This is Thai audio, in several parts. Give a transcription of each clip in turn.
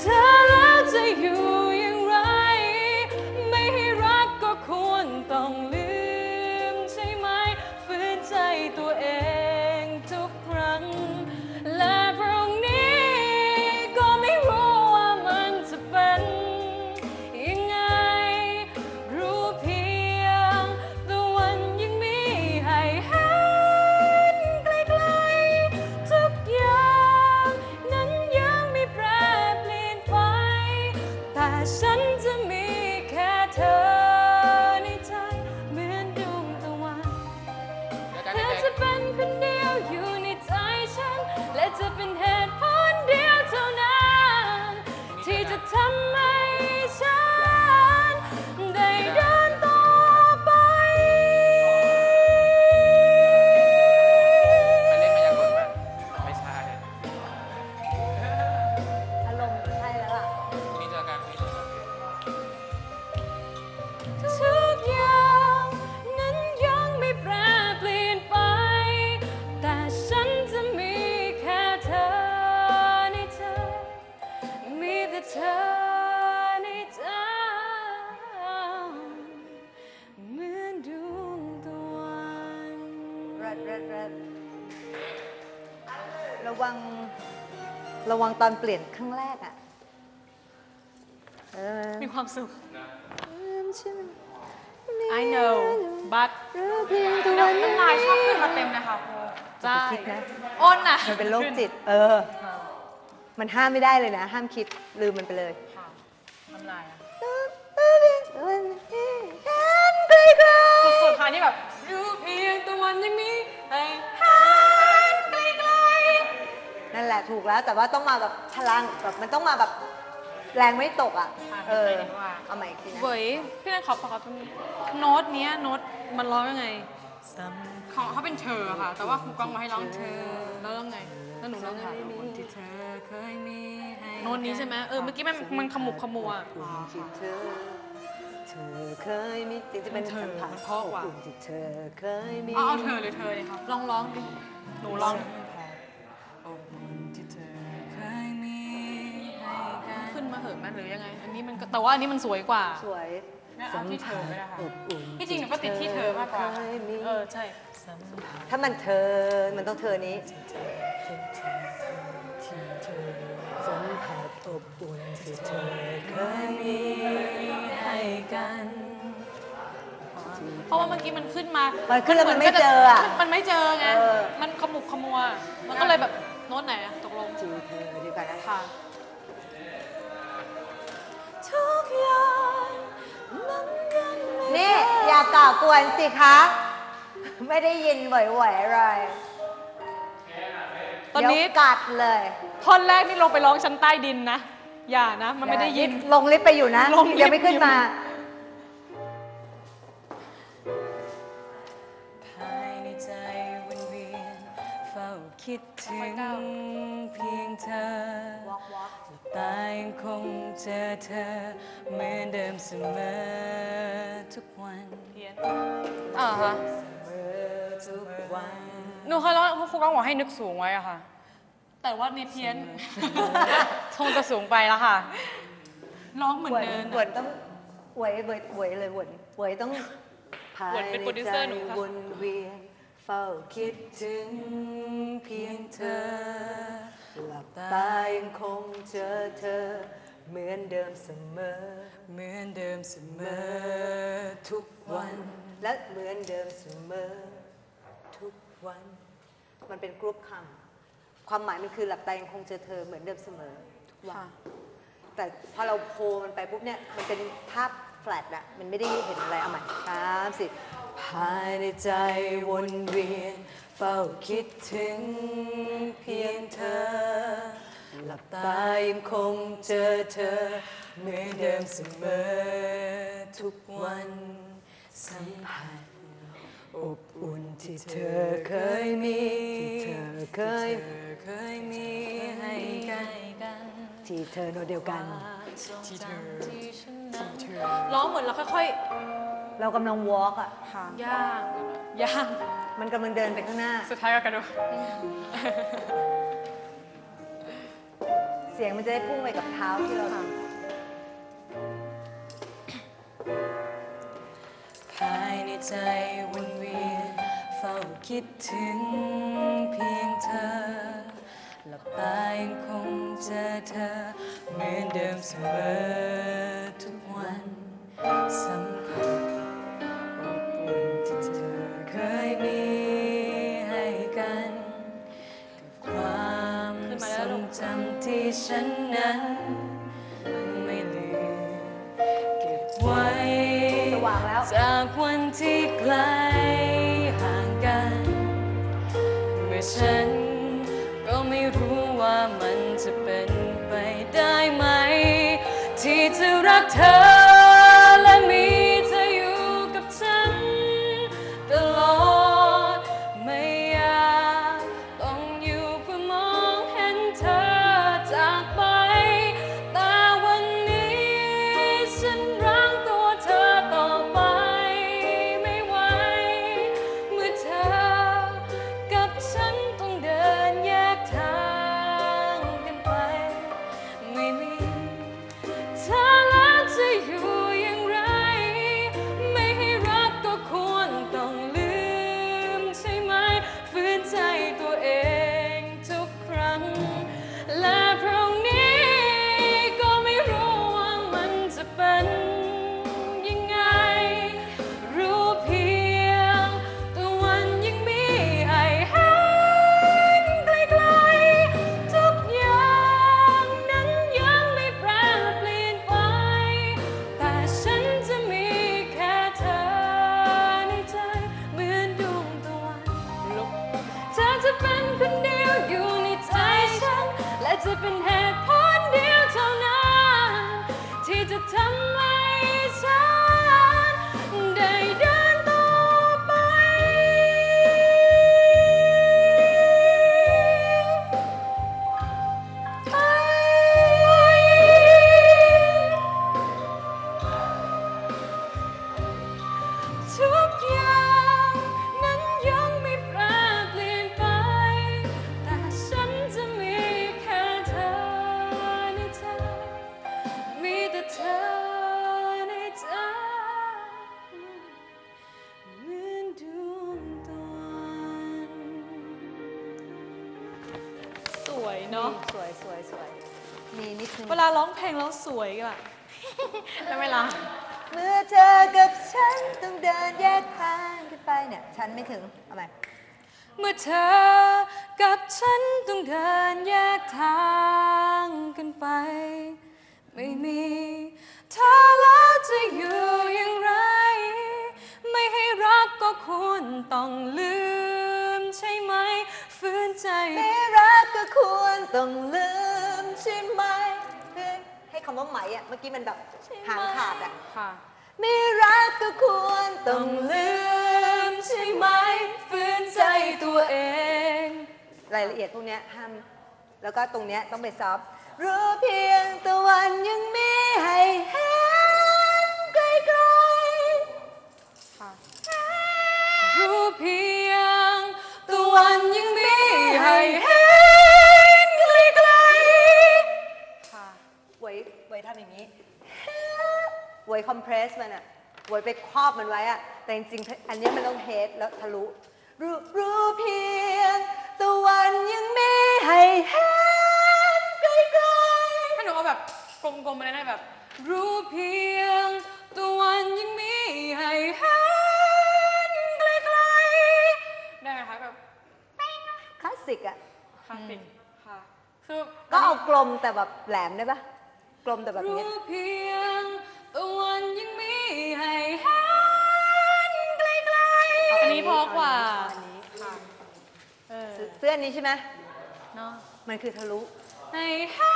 เระวังตอนเปลี่ยนครั้งแรกอะเออมีความสุขใช่ไหม I know but รู้เพียงตัวนี้น้ำลายชอบขึ้นมาเต็มเลยค่ะครูใช่คิดนะอ้นอะมันเป็นโรคจิต เออ มันห้ามไม่ได้เลยนะ ห้ามคิดลืมมันไปเลยค่ะน้ำลายอะไกลไกลสุดๆค่ะนี่แบบรู้เพียงตะวัน แหละถูกแล้วแต่ว่าต้องมาแบบพลังแบบมันต้องมาแบบแรงไม่ตกอะเออเอาใหม่อีกทีๆนะ เว้ยพี่นันขอขอตรงนี้โน้ตเนี้ยโน้ตมันร้องยังไงของเขาเป็นเธอค่ะ แต่ว่าครูกองมาให้ร้องเธอแล้วร้องไงแล้วหนูร้องไงที่เธอเคยมีโน้ตนี้ใช่ไหมเออเมื่อกี้มันมันขมุกขมัว ที่เธอเธอเคยมีจริงๆเป็นเธอสัมผัสมันเพราะกว่าอบอุ่นที่เธอเคยมี เอาเอาเธอเลยเธอเลยครับลองร้องดิหนูร้อง ขึ้นมาเหอะแม่หรือยังไง อันนี้มันก็แต่ว่าอันนี้มันสวยกว่าสวยงั้นเอาที่เธอก็ได้ค่ะอบอุ่นที่จริงหนูก็ติดที่เธอมากกว่า เคยมีเออใช่ ถ้ามันเธอมันต้องเธอนี้ สัมผัสอบอุ่นที่เธอเคยมีให้กัน เพราะว่าเมื่อกี้มันขึ้นมา มันขึ้นแล้วมันไม่เจออะมันมันไม่เจอไง เออ มันขมุกขมัว มันก็เลยแบบโน้ตไหนอะตกลงที่เธอดีกว่านะค่ะ อย่าก่ากวนสิคะ ไม่ได้ยินไหวๆอะไรตอนนี้เดี๋ยวกัดเลยท่อนแรกนี่ลงไปร้องชั้นใต้ดินนะ อย่านะ มันไม่ได้ยิน ลงลิฟต์ไปอยู่นะลงลิฟต์ยังไม่ขึ้นมา ภายในใจวนเวียนเฝ้าคิดถึงเพียงเธอตายังคงเจอเธอเหมือนเดิมเสมอทุกวันเพียน อ่าฮะทุกวันหนูเคยร้องครูก้องบอกให้นึกสูงไว้อะค่ะ แต่ว่านี่เพี้ยนคงจะสูงไปแล้วค่ะ ร้องเหมือนหวนเดิมหวนต้องหวยหวยหวยเลยหวนหวยต้องภายหวนเป็นโปรดิวเซอร์หนูค่ะ วนเวียนเฝ้าคิดถึงเพียงเธอ หลับตายังคงเจอเธอ เหมือนเดิมเสมอ เหมือนเดิมเสมอ ทุกวันและเหมือนเดิมเสมอทุกวัน มันเป็นกรุ๊ปคำความหมายมันคือหลับตายังคงเจอเธอเหมือนเดิมเสมอทุกวันค่ะแต่พอเราโพลมันไปปุ๊บเนี่ยมันเป็นภาพแฟลตอะมันไม่ได้เห็นอะไรเอาใหม่สามสิภายในใจวนเวียนเฝ้าคิดถึงเพียงเธอ หลับตายังคงเจอเธอเหมือนเดิมเสมอ ทุกวัน สัมผัส อบอุ่นที่เธอเคยมีที่เธอเคยเคยมีให้กันกันที่เธอโนตเดียวกันที่เธอที่ร้องเหมือนเราค่อยเรากำลังวอล์กอะๆย่างย่างมันกำลังเดินไปข้างหน้า สุดท้ายก็กระโดดสสียงมันจะได้พุ่งไปกับเท้าที่เราทภ ใจวนเวียนเฝ้าคิดถึงเพียงเธอหลับตายังคงเจอเธอเหมือนเดิมเสมอ จากวันที่ไกลห่างกัน เมื่อฉันก็ไม่รู้ว่ามันจะเป็นไปได้ไหม ที่จะรักเธอ เวลาร้องเพลงแล้วสวยอะแล้วเวลา เมื่อเธอกับฉันต้องเดินแยกทางกันไปเนี่ย ฉันไม่ถึง เอาใหม่เมื่อเธอกับฉันต้องเดินแยกทางกันไป ไม่มีเธอแล้วจะอยู่อย่างไร ไม่ให้รักก็ควรต้องลืมใช่ไหมฝืนใจ ไม่รักก็ควรต้องลืมใช่ไหมเพื่อนให้ คำว่าไหมอะเมื่อกี้มันแบบหางขาดอะค่ะ ไม่รักก็ควรต้องลืลืมมใช่ไหมฝืนใจตัวเอง รายละเอียดพวกเนี้ยห้ามแล้วก็ตรงเนี้ยต้องไปซอฟรู้เพียงตะวันยังมีให้เห็น อะไว้ไปครอบมันไว้อะแต่จริงๆ อันเนี้ยมันต้องเฮดแล้วทะลุรู้รู้เพียงตะวันยังมีให้เห็นไกลถ้าหนูเอาแบบกลมๆไปเลยนะแบบ รู้เพียงตะวันยังมีให้เห็นไกลได้ไหมคะแบบๆคลาสสิกอะคลาสสิกค่ะคือก็เอากลมแต่แบบแหลมได้ปะกลมแต่แบบๆรู้นี้เพียง สื้อนี้ใช่ไหมเนาะมันคือทะลุให้เห็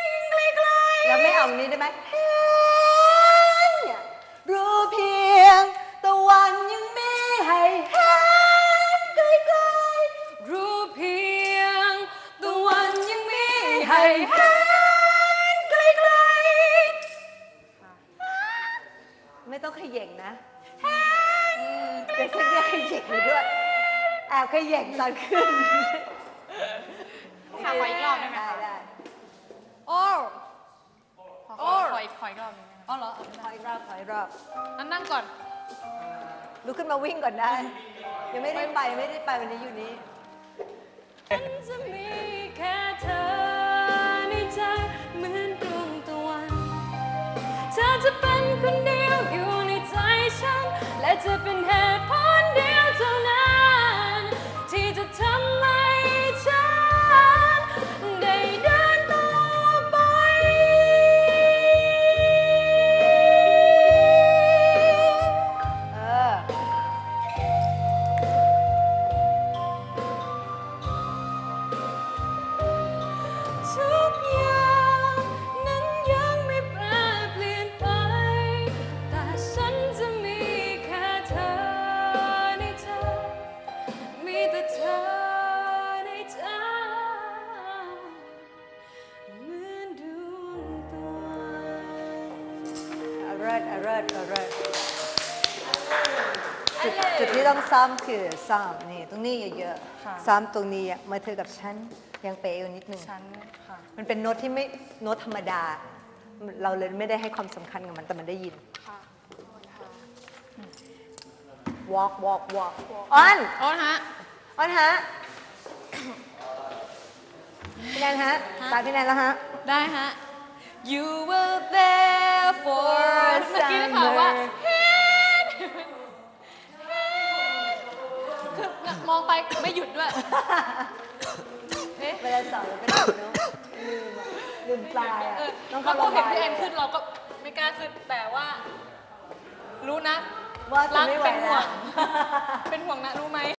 นไกลๆแล้วไม่เอาอันนี้ได้ไหมเห็นเนี่ยรู้เพียงตะวันยังมีให้เห็นไกลรู้เพียงตะวันยังมีให้เห็นไกลๆไม่ต้องขย่งนะเดี๋ยวฉันจะขย่งไปด้วย แอบขย่งตอนขึ้นค่ะขออีกรอบได้ไหมคะได้โอ้ขอขออีกขออีกรอบหอ้อ๋อเหรอขออีกรอบขออีกรอบนั่งนั่งก่อน ลุกขึ้นมาวิ่งก่อนได้ ยังไม่ได้ไปไม่ได้ไปวันนี้อยู่นี้ จะมีแค่เธอในใจเหมือนดวงตะวัน เธอจะเป็นคนเดียวอยู่ในใจฉัน และจะเป็นเหตุผล ซ้ำคือซ้ำนี่ตรงนี้เยอะค่ะ ๆซ้ำตรงนี้อะมาเธอกับฉันยังเป๊ะอยู่นิดนึง ชั้นค่ะ มันเป็นโน้ตที่ไม่โน้ตธรรมดา เราเลยไม่ได้ให้ความสำคัญกับมันแต่มันได้ยิน ค่ะ walk walk walk ออนโอ้ฮะออนฮะ พี่แนนฮะ ตามพี่แนนแล้วฮะ ได้ฮะ You were ลืมปลายอะเออต้องเราเข้าก็ระเห็นบายพี่แอนขึ้นเราก็ไม่กล้าขึ้นแต่ว่า รู้นะว่าจะรักไม่ไหวเป็นห่แล้ววงเป็นห่วงนะรู้ไหม